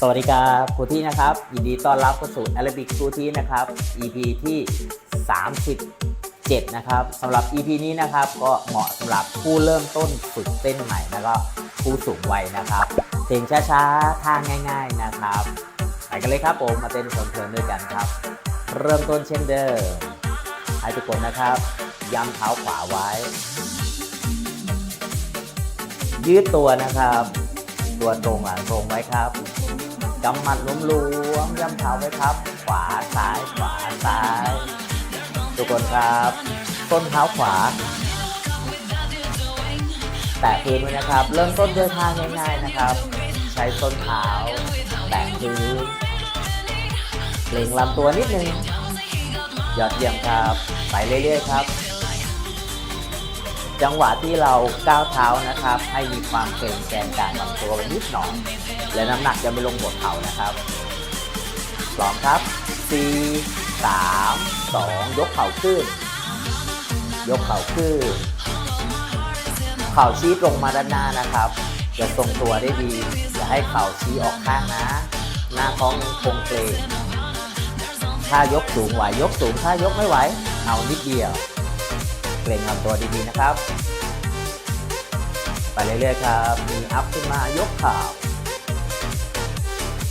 สวัสดีครับครูที่นะครับ ยินดีต้อนรับเข้าสู่ Arabic ครูที่นะครับ EP ที่ 37 นะครับสำหรับ EP นี้นะครับก็เหมาะสำหรับผู้เริ่มต้นฝึกเต้นใหม่แล้วก็ผู้สูงวัยนะครับเพลงช้าๆท่าง่าย ๆนะครับไปกันเลยครับผมมาเต้นเพลินๆด้วยกันครับ เริ่มต้นเช่นเดิมให้ทุกคนนะครับย้ำเท้าขวาไว้ ยืดตัวนะครับ ตัวตรงหลังตรงไว้ครับ กำหมัดหลวมๆย่ำเท้าไว้ครับ ขวาซ้ายขวาซ้าย ทุกคนครับต้นเท้าขวา แตะพื้นไว้นะครับ เริ่มต้นด้วยท่าง่าย ๆนะครับ ใช้ต้นเท้า แตะพื้นเปล่งลำตัวนิดนึงยอดเยี่ยมครับ ไปเรื่อยๆครับ จังหวะที่เราก้าวเท้านะครับ ให้มีความเกร็งแกนกลางลำตัวไว้นิดหน่อยและน้ำหนักจะไม่ลงบนเข่านะครับพร้อมครับ4 3 2 ยกเข่าขึ้น ยกเข่าขึ้น เข่าชี้ตรงมาด้านหน้านะครับจะทรงตัวได้ดี อย่าให้เข่าชี้ออกข้างนะ หน้าท้องยังคงเกรงถ้ายกสูงไหวยกสูงถ้ายกไม่ไหว เอานิดเดียว เกรงลำตัวดีๆนะครับ ไปเรื่อยๆครับ มีอัพขึ้นมายกข่า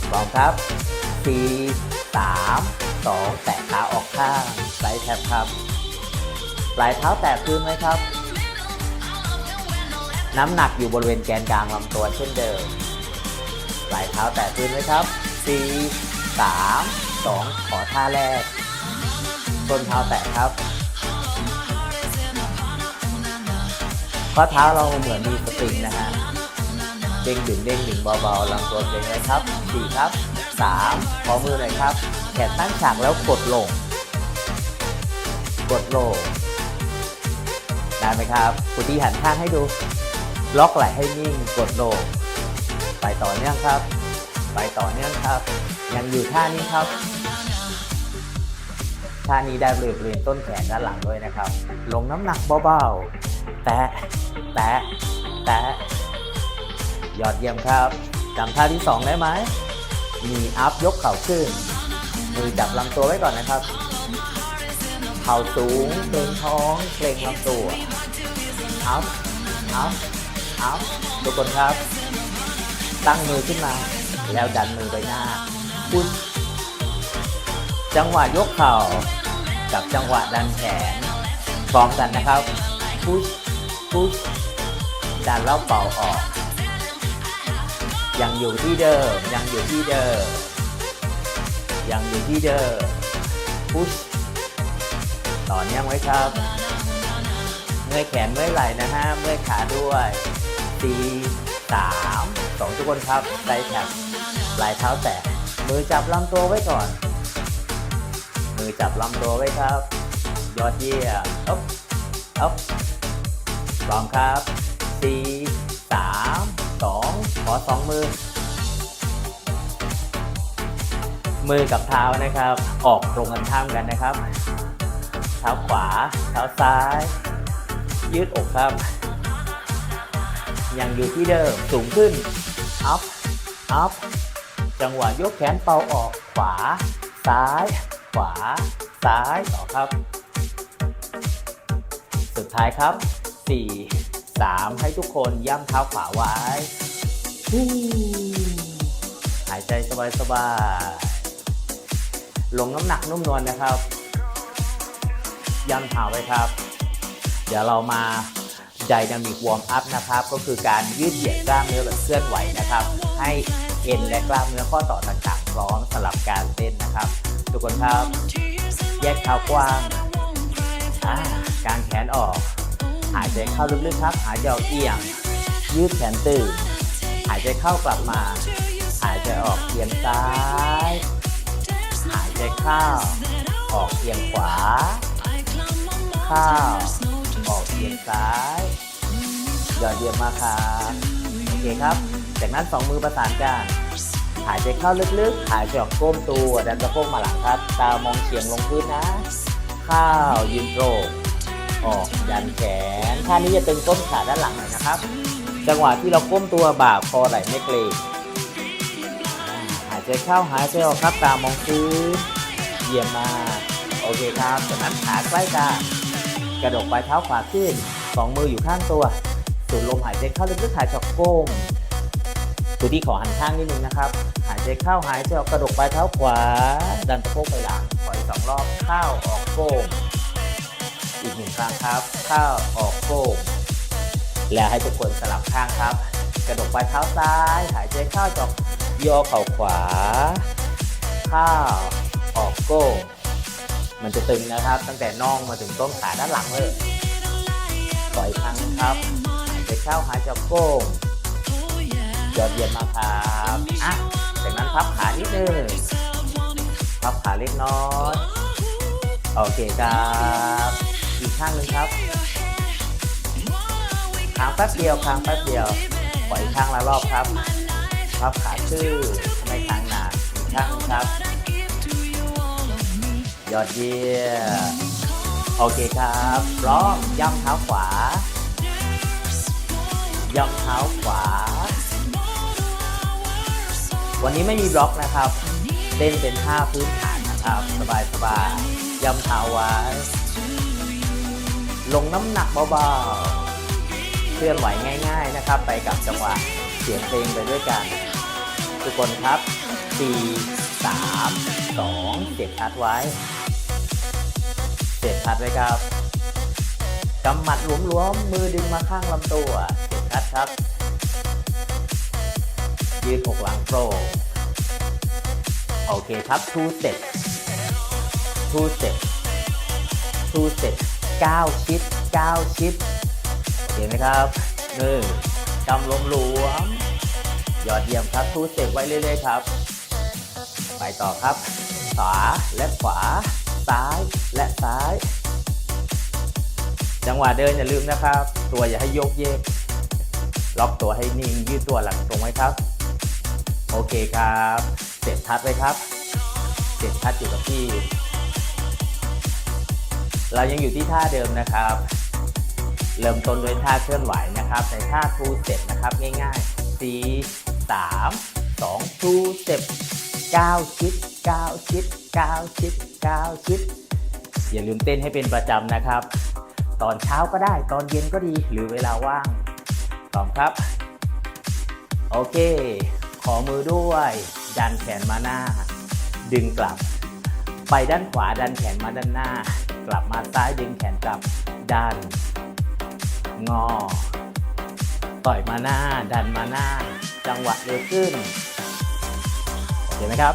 พร้อมครับ 4 3 2 แตะขาออกข้างไซด์แท็บครับปลายเท้าแตะพื้นไหมครับ น้ำหนักอยู่บริเวณแกนกลางลำตัวเช่นเดิมปลายเท้าแตะพื้นไหมครับ 4 3 2 ขอท่าแรกต้นเท้าแตะครับ ข้อเท้าเราเหมือนมีสปริงนะฮะเด้งดึงเด้งดึงเบาๆลำตัวเกร็งเลยครับสี่ครับสามขอมือหน่อยครับ แขนตั้งฉากแล้วกดลง กดลงได้ไหมครับคุณที่หันข้างให้ดู ล็อกไหล่ให้นิ่งกดลง ไปต่อเนื่องครับ ไปต่อเนื่องครับ ยังอยู่ท่านี้ครับท่านี้ได้บริเวณต้นแขนด้านหลังด้วยนะครับ ลงน้ำหนักเบาๆ แตะ แตะแตะยอดเยี่ยมครับจำท่าที่ 2 ได้ไหม มีอัพยกเข่าขึ้น มือจับลำตัวไว้ก่อนนะครับ เข่าสูงเกรงท้องเกรงลำตัว อัพ อัพ อัพ ทุกคนครับ ตั้งมือขึ้นมา แล้วดันมือไปหน้าพุชจังหวะยกเข่า กับจังหวะดันแขนพร้อมกันนะครับพุชพุช ดันแล้วเป่าออก ยังอยู่ที่เดิม ยังอยู่ที่เดิม ยังอยู่ที่เดิม พุช ต่อเนื่องไว้ครับ เมื่อยแขนเมื่อยไหล่นะฮะ เมื่อยขาด้วยสี่สามสองทุกคนครับไดแท็บปลายเท้าแตะ มือจับลำตัวไว้ก่อน มือจับลำตัวไว้ครับ ยอดเยี่ยมอ๊บอ๊บพร้อมครับ สี่สามสองขอสองมือ มือกับเท้านะครับ ออกตรงกันข้ามกันนะครับ เท้าขวา เท้าซ้าย ยืดอกครับ ยังอยู่ที่เดิมสูงขึ้น up up จังหวะยกแขนเป่าออกขวา ซ้าย ขวา ซ้ายต่อครับ สุดท้ายครับ4 3 ให้ทุกคนย่ำเท้าขวาไว้ หายใจสบายๆ ลงน้ำหนักนุ่มนวลนะครับ ย่ำเท้าไว้ครับ เดี๋ยวเรามาไดนามิกวอร์มอัพนะครับ ก็คือการยืดเหยียดกล้ามเนื้อแบบเคลื่อนไหวนะครับ ให้เอ็นและกล้ามเนื้อข้อต่อต่างๆ พร้อมสำหรับการเต้นนะครับ ทุกคนครับ แยกเท้ากว้างกางแขนออก หายใจเข้าลึกๆครับ หายใจออกเอียง ยืดแขนตื่น หายใจเข้ากลับมา หายใจออกเอียงซ้าย หายใจเข้า ออกเอียงขวา เข้า ออกเอียงซ้ายยอดเยี่ยมมากครับโอเคครับ จากนั้นสองมือประสานกันหายใจเข้าลึกๆ หายใจออกก้มตัว ดันสะโพกมาหลังครับ ตามองเฉียงลงพื้นนะ เข้ายืนตรง ออกยันแขนท่านี้จะตึงต้นขาด้านหลังหน่อยนะครับ จังหวะที่เราก้มตัวบ่าคอไหล่ไม่เกร็งอ่าใจเข้าหายใจออกครับตามองพื้นเยี่ยมมากโอเคครับจากนั้นขาใกล้กันกระดกปลายเท้าขวาขึ้นสองมืออยู่ข้างตัวสูดลมหายใจเข้าลึกๆหายใจออกโก้งตัวที่ขอหันข้างนิดนึงนะครับ หายใจเข้าหายใจออกกระดกปลายเท้าขวา ดันสะโพกไปหลังปล่อยสองรอบเข้าออกโก้ง อีกหนึ่งครั้งครับ เข้าออกโก้งแล้วให้ทุกคนสลับข้างครับ กระดกปลายเท้าซ้าย หายใจเข้าจอกย่อเข่าขวา เข้าออกโก้งมันจะตึงนะครับ ตั้งแต่น่องมาถึงต้นขาด้านหลังเลยปล่อยครั้งครับหายใจเข้าหายใจออกโก้งยอดเยี่ยมมากครับอะจากนั้นพับขานิดนึงพับขาเล็กน้อย โอเคครับ อีกข้างหนึ่งครับค้างแป๊บเดียวค้างแป๊บเดียวปล่อยข้างละรอบครับพับขาชื่อไม่ค้างนานอีกข้างครับ ยอดเยี่ยมโอเคครับร้อมย่ำเท้าขวาย่ำเท้าขวา วันนี้ไม่มีบล็อกนะครับเต้นเป็นท่าพื้นฐานนะครับ สบายสบายๆย่ำเท้าไว้ ลงน้ำหนักเบาๆ เคลื่อนไหวง่าย ๆนะครับ ไปกับจังหวะเสียงเพลงไปด้วยกัน ทุกคนครับ 4 3 2เจ็บชัดไว้เจ็บชัดไว้ครับกำหมัดหลวมๆ มือดึงมาข้างลำตัวเจ็บชัดครับ ยืดอกหลังโปร่งโอเคครับ two step two step two step 9 ชิด9ชิดเห็นไหมครับหนึ่งกำลมหลวม ยอดเยี่ยมครับทูเสร็จไว้เรื่อยๆครับ ไปต่อครับ ขวาและขวา ซ้ายและซ้าย จังหวะเดินอย่าลืมนะครับ ตัวอย่าให้โยกเยก ล็อกตัวให้นิ่งยืดตัวหลังตรงไว้ครับ โอเคครับ เสร็จทัดไว้ครับ เสร็จทัดอยู่กับที่ เรายังอยู่ที่ท่าเดิมนะครับ เริ่มต้นด้วยท่าเคลื่อนไหวนะครับ ในท่าทูสเต็ปนะครับง่ายๆ4 3 2ทูสเต็ป9ชิด9ชิด9ชิด9ชิด อย่าลืมเต้นให้เป็นประจำนะครับ ตอนเช้าก็ได้ตอนเย็นก็ดีหรือเวลาว่างพร้อครับ โอเค ขอมือด้วย ดันแขนมาหน้า ดึงกลับ ไปด้านขวาดันแขนมาด้านหน้า กลับมาซ้ายดึงแขนกลับ ดัน งอ ต่อยมาหน้า ดันมาหน้า จังหวะเร็วขึ้นเห็นไหมครับ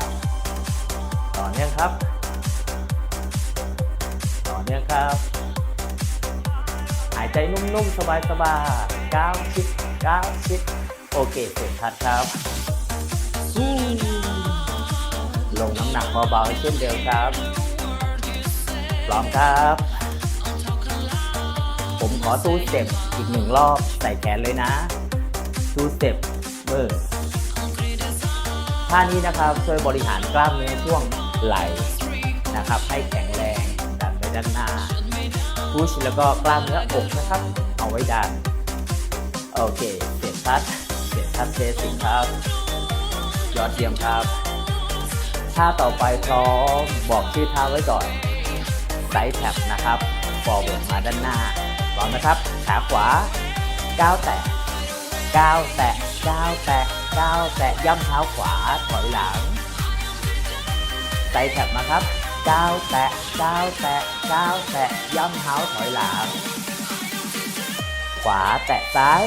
ต่อเนื่องครับ ต่อเนื่องครับ หายใจนุ่มๆ สบายๆก้าวชิดก้าวชิดโอเคเสร็จทัดครับลงน้ำหนักเบาๆให้เช่นเดิมครับ ร้อมครับ ผมขอทูสเต็ปอีกหนึ่งรอบใส่แขนเลยนะทูสเต็ปมือท่านี้นะครับช่วยบริหารกล้ามเนื้อช่วงไหล่นะครับ ให้แข็งแรงดันไปด้านหน้าพุชแล้วก็กล้ามเนื้ออกนะครับ เอาไว้ดันโอเคเสร็จทัดเสร็จทัดเทสิงครับ ยอดเยี่ยมครับท่าต่อไปพร้อมบอกชื่อท่าไว้ก่อน ไซด์แท็บนะครับ forward มาด้านหน้าพร้อมนะครับ ขาขวาก้าวแตะก้าวแตะก้าวแตะก้าวแตะย่ำเท้าขวาถอยหลังไตแท็บมาครับก้าวแตะก้าวแตะก้าวแตะย่ำเท้าถอยหลัง ขวาแตะซ้าย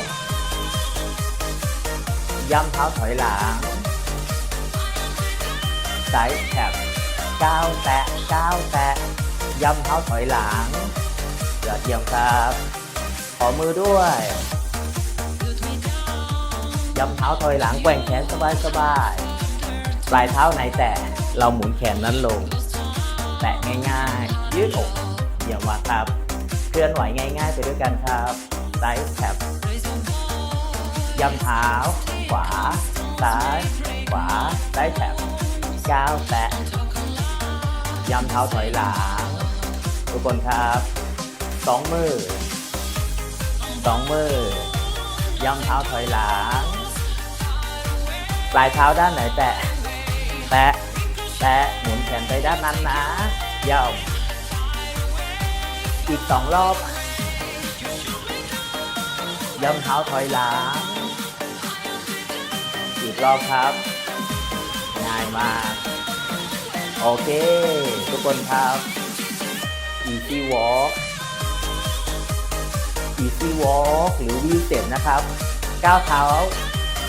ย่ำเท้าถอยหลังไซด์แท็บก้าวแตะก้าวแตะ ย่ำเท้าถอยหลังยอดเยี่ยมครับ ขอมือด้วยยำเท้าถอยหลังแกว่งแขนสบายสบายๆปลายเท้าไหนแตะเราหมุนแขนนั้นลง แตะง่ายๆ ยืดอกเยี่ยมมากครับ เคลื่อนไหวง่าย ๆ ไปด้วยกันครับไซส์แท็บยำเท้า ขวา ซ้าย ขวาไซส์แท็บก้าวแตะยำเท้าถอยหลัง ทุกคนครับสองมือสองมือย่ำเท้าถอยหลังปลายเท้าด้านไหนแตะแตะแตะหมุนแขนไปด้านนั้นนะย่อมอีกสองรอบย่ำเท้าถอยหลังอีกรอบครับง่ายมาก โอเค ทุกคนครับ easy walk easy walk หรือ V step นะครับก้าวเท้า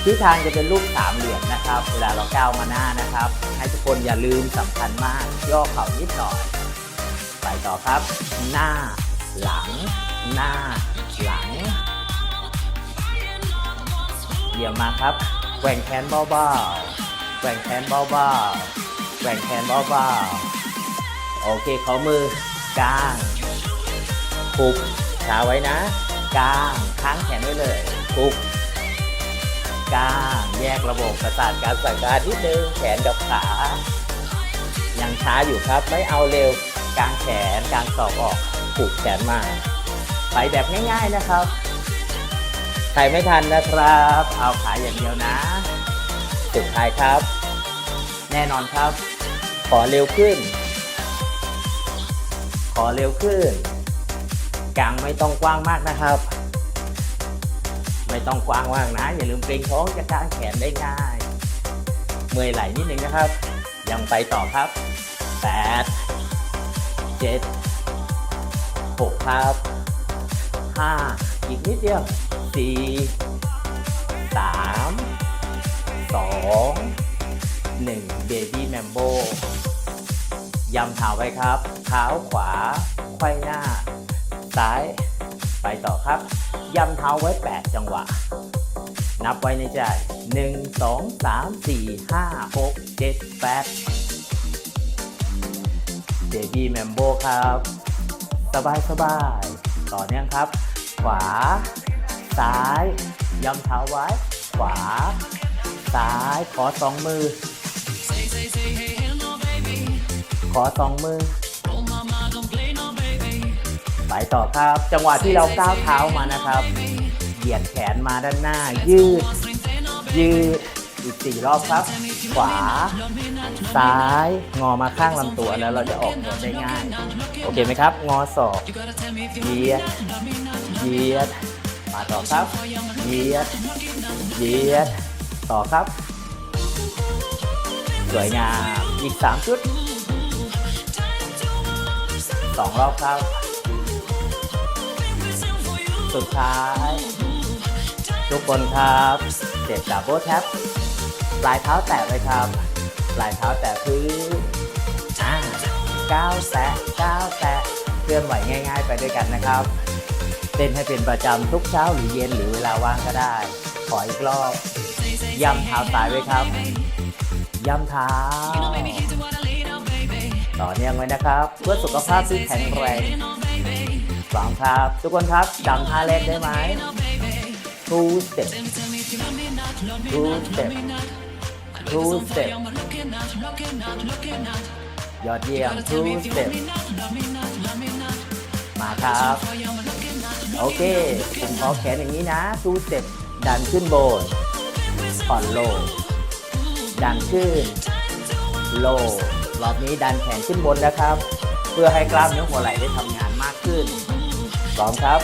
ทิศทางจะเป็นรูปสามเหลี่ยมนะครับ เวลาเราก้าวมาหน้านะครับ ให้ทุกคนอย่าลืมสำคัญมาก ย่อเข่านิดหน่อย ไปต่อครับ หน้า หลัง หน้า หลังเยี่ยมมาครับแกว่งแขนเบาๆแกว่งแขนเบาๆแกว่งแขนเบาๆโอเคขอมือ กลางปุบขาไว้นะกลางค้างแขนไว้เลยปุบกลางแยกระบบประสาทการสั่งการนิดนึงแขนกับขา ยังช้าอยู่ครับไม่เอาเร็วกางแขนกางศอกออกผูกแขนมาไปแบบง่ายๆนะครับใครไม่ทันนะครับ เอาขาอย่างเดียวนะสุดท้ายครับ แน่นอนครับ ขอเร็วขึ้น ขอเร็วขึ้น กลางไม่ต้องกว้างมากนะครับ ไม่ต้องกว้างมากนะ อย่าลืมเกรงท้องจะกางแขนได้ง่าย เมื่อยไหล่นิดนึงนะครับ ยังไปต่อครับ 8 7 6 ครับ 5 อีกนิดเดียวสี่สามสอ ยำเท้าไว้ครับ เท้าขวาไขว้หน้า ซ้าย ไปต่อครับยำเท้าไว้ 8 จังหวะ นับไว้ในใจ 1 2 3 4 5 6 7 8เบบี้แมมโบครับ สบายสบาย ต่อเนื่องครับ ขวา ซ้ายยำเท้าไว้ ขวา ซ้าย ขอสองมือ ขอสองมือ ไปต่อครับ จังหวะที่เราก้าวเท้ามานะครับ เหยียดแขนมาด้านหน้า ยืด ยืด อีกสี่รอบครับ ขวา ซ้าย งอมาข้างลำตัวแล้วเราจะออกตัวได้ง่าย โอเคไหมครับ งอศอกเหยียด เหยียด มาต่อครับ เหยียด เหยียด ต่อครับ สวยงาม อีก 3 ชุด 2รอบครับสุดท้าย ทุกคนครับเจ็บดับเบิลแท็บปลายเท้าแตะเลยครับ ปลายเท้าแตะพื้นอ่าก้าวแตะก้าวแตะเคลื่อนไหวง่าย ๆ ไปด้วยกันนะครับ เต้นให้เป็นประจำทุกเช้าหรือเย็นหรือเวลาว่างก็ได้ ขออีกรอบ ย่ำเท้าซ้ายไว้ครับ ย่ำเท้า ต่อเนื่องไว้นะครับ เพื่อสุขภาพที่แข็งแรงสองครับ ทุกคนครับจำท่าแรกได้ไหม two step two step two step ยอดเยี่ยม two step มาครับ โอเคผมขอแขนอย่างนี้นะ two step ดันขึ้นบนผ่อนโลง ดันขึ้น โล รอบนี้ดันแขนขึ้นบนนะครับ เพื่อให้กล้ามเนื้อหัวไหล่ได้ทำงานมากขึ้นพร้อมครับ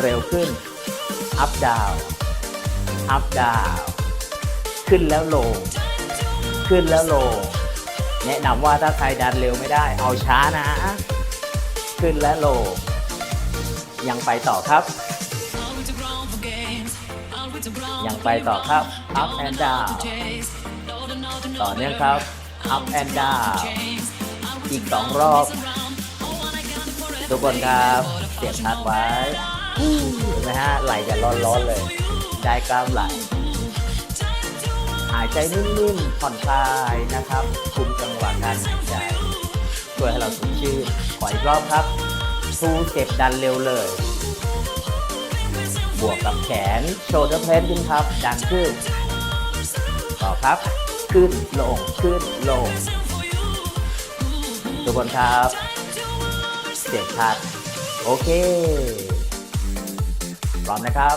เร็วขึ้น up down up down ขึ้นแล้วลง ขึ้นแล้วลง แนะนำว่าถ้าใครดันเร็วไม่ได้ เอาช้านะ ขึ้นและลง ยังไปต่อครับ ยังไปต่อครับ up and down ต่อเนื่องครับ up and down อีกสองรอบ ทุกคนครับเสียบพัดไว้เห็นไหมฮะไหลจะร้อนๆเลย ได้กล้ามไหลหายใจนิ่มๆผ่อนคลายนะครับคุมจังหวะการหายใจช่วยให้เราสดชื่นขออีกรอบครับทูเก็บดันเร็วเลย บวกกับแขนโชว์เดอร์เพลนขึ้นครับ ดันขึ้น ต่อครับ ขึ้นลงขึ้นลง ทุกคนครับเสียงชัดโอเคพร้อมนะครับ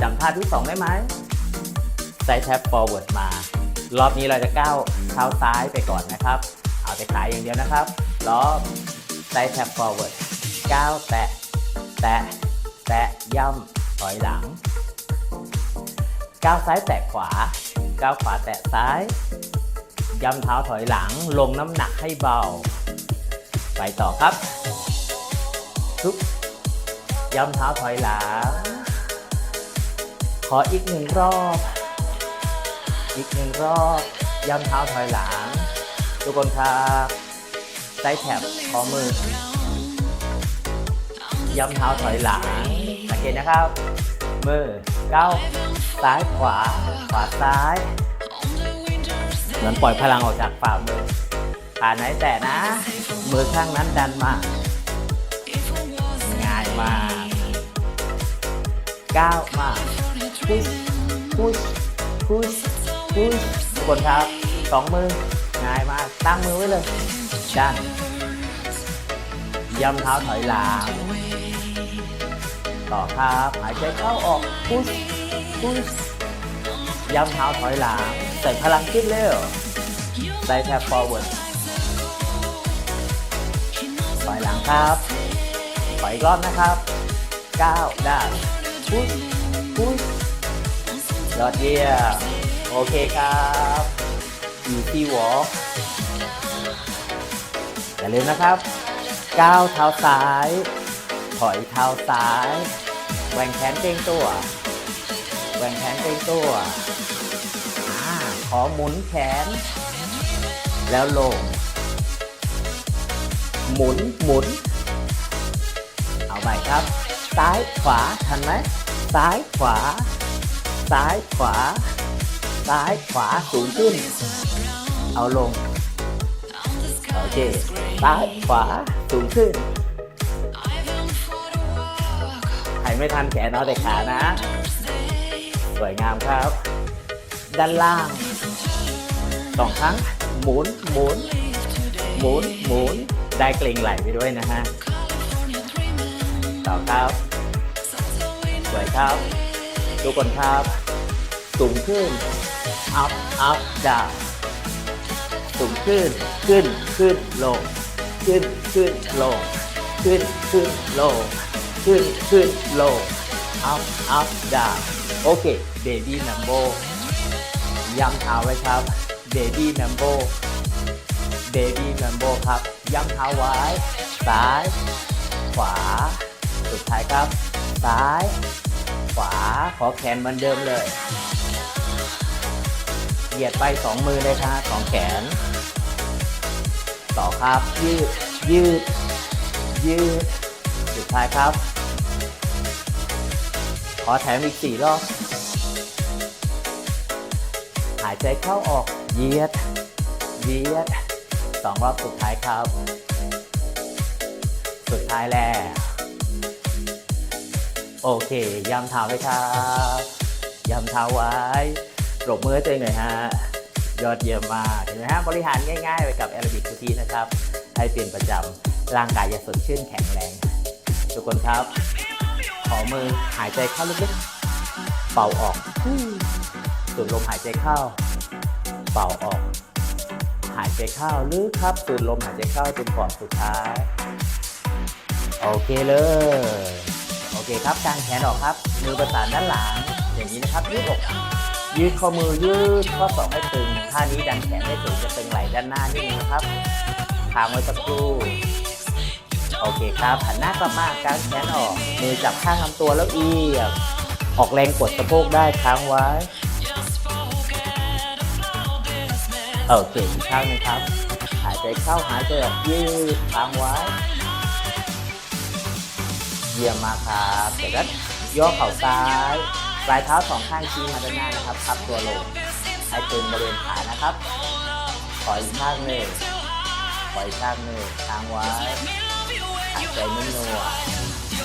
จำท่าที่ 2 ได้ไหมใส่แท็บ forward มา รอบนี้เราจะก้าวเท้าซ้ายไปก่อนนะครับ เอาแต่ขาอย่างเดียวนะครับล้อไซด์แท็บ forward ก้าวแตะ แตะ แตะย่ำถอยหลัง ก้าวซ้ายแตะขวา ก้าวขวาแตะซ้าย ย่ำเท้าถอยหลังลงน้ำหนักให้เบา ไปต่อครับทุบย่ำเท้าถอยหลัง ขออีกหนึ่งรอบ อีกหนึ่งรอบ ย่ำเท้าถอยหลัง ทุกคนครับไซด์แท็บขอมือ ย่ำเท้าถอยหลังสังเกตนะครับ มือก้าว ซ้ายขวา ขวาซ้าย เหมือนปล่อยพลังออกจากฝ่ามือขาไหนแตะนะ มือข้างนั้นดันมา ง่ายมากก้าวมาพุชพุชพุชพุชทุกคนครับสองมือ ง่ายมาก ตั้งมือไว้เลยดันย่ำเท้าถอยหลังต่อครับ หายใจเข้าออกพุช พุชย่ำเท้าถอยหลัง ใส่พลังขึ้นเร็วใส่แท็บ forward ถอยหลังครับถอยอีกรอบนะครับก้าวด้าพุชพุชยอดเยี่ยมโอเคครับ easy walk อย่าลืมนะครับก้าวเท้าซ้าย ถอยเท้าซ้ายแหว่งแขนเกรงตัว แหว่งแขนเกรงตัวอขอหมุนแขน แล้วลง หมุนหมุน เอาใหม่ครับ ซ้ายขวาทันไหมซ้ายขวา ซ้ายขวา ซ้ายขวาสูงขึ้น เอาลง โอเค ซ้ายขวาสูงขึ้นใครไม่ทันแขนเอาแต่ขานะ วยงามครับ ด้านล่างสองครั้งหมุนหมุนหมุนหมุนได้เกรงไหลไปด้วยนะฮะต่อครับ สวยครับทุกคนครับ สูงขึ้น up up down สูงขึ้น ขึ้น ขึ้น ลง ขึ้น ขึ้น ลง ขึ้น ขึ้น ลง ขึ้น ขึ้น ลง up up down โอเค baby mambo ย้ำเท้าไว้ครับ baby mambo baby mambo ครับ ย้ำเท้าไว้ ซ้าย ขวา สุดท้ายครับ ซ้าย ขวา ขอแขนเหมือนเดิมเลย เหยียดไปสองมือเลยครับสองแขน ต่อครับ ยืด ยืด ยืด สุดท้ายครับ ขอแถมอีกสี่รอบ หายใจเข้าออก เหยียด เหยียดสองรอบสุดท้ายครับ สุดท้ายแล้ว โอเค ย้ำเท้าไว้ครับ ย้ำเท้าไว้ปรบมือให้ตัวเองหน่อยฮะ ยอดเยี่ยมมากเห็นไหมฮะ บริหารง่ายๆ ไปกับแอโรบิกทุกทีนะครับ ให้เป็นประจำ ร่างกายจะสดชื่นแข็งแรง ทุกคนครับ ขอมือหายใจเข้าลึกๆ เป่าออกสูดลมหายใจเข้า เป่าออก หายใจเข้าลึกครับสูดลมหายใจเข้าจนปอดสุดท้าย โอเคเลย โอเคครับกางแขนออกครับ มือประสานด้านหลัง อย่างนี้นะครับยืดอกยืดข้อมือยืดข้อศอกให้ตึงท่านี้ดันแขนให้สูงจะตึงไหล่ด้านหน้านิดนึงนะครับค้างไว้สักครู่ โอเคครับหันหน้ากลับมากางแขนออก มือจับข้างลำตัวแล้วเอียงออกแรงกดสะโพกได้ค้างไว้ โอเคอีกข้างนึงครับ หายใจเข้าหายใจออกยืดค้างไว้ เยี่ยมมากครับเสร็จแล้วย่อเข่าซ้ายปลายเท้าสองข้างชี้มาด้านหน้านะครับพับตัวลงให้ตึงบริเวณขานะครับปล่อยข้างหนึ่งปล่อยข้างหนึ่งค้างไว้ หายใจนุ่มนว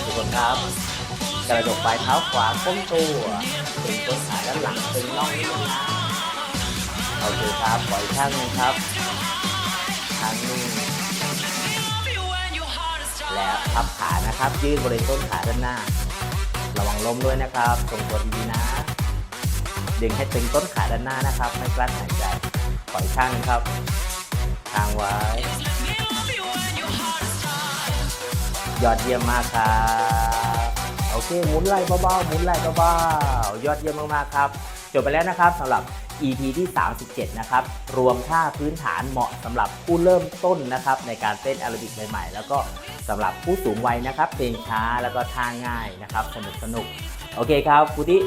ทุกคนครับ กระดกปลายเท้าขวาก้มตัวตึงต้นขาด้านหลังตึงน่องนิดนึงนะโอเคครับปล่อยข้างนึงครับข้างนึงแล้วพับขานะครับ ยืดบริเวณต้นขาด้านหน้า ระวังล้มด้วยนะครับทรงตัวดีๆนะ ดึงให้ตึงต้นขาด้านหน้านะครับ ไม่กลั้นหายใจปล่อยข้างครับทางไว้ ยอดเยี่ยมมากครับโอเคหมุนไหล่เบาๆหมุนไหล่เบาๆยอดเยี่ยมมากๆครับจบไปแล้วนะครับสำหรับ EP ที่ 37 นะครับ รวมท่าพื้นฐานเหมาะสำหรับผู้เริ่มต้นนะครับ ในการเต้นแอโรบิกใหม่ๆ แล้วก็สำหรับผู้สูงวัยนะครับ เพลงช้าแล้วก็ท่าง่ายนะครับ สนุกสนุกโอเคครับครูที่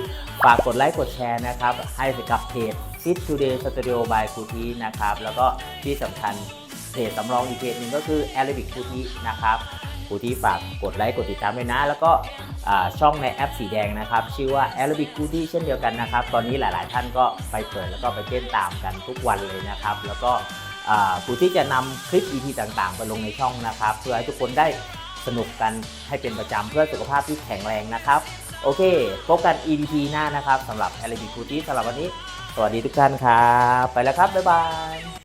ฝากกดไลค์กดแชร์นะครับ ให้กับเพจ Fit Today Studio by ครูที่นะครับ แล้วก็ที่สำคัญเพจสำรองอีกเพจหนึ่งก็คือ Arabic ครูที่นะครับ ผู้ที่ฝากกดไลค์กดติดตามด้วยนะ แล้วก็ช่องในแอปสีแดงนะครับ ชื่อว่า Arabic c o o t i e เช่นเดียวกันนะครับ ตอนนี้หลาย ๆ ท่านก็ไปเปิดแล้วก็ไปเต้นตามกันทุกวันเลยนะครับ แล้วก็ผู้ที่จะนำคลิป EP ต่าง ๆ ไปลงในช่องนะครับ เพื่อให้ทุกคนได้สนุกกันให้เป็นประจำเพื่อสุขภาพที่แข็งแรงนะครับ โอเคพบกัน EP หน้านะครับสำหรับ Arabic c o o t i e สำหรับวันนี้ สวัสดีทุกท่านครับ ไปแล้วครับ บ๊ายบาย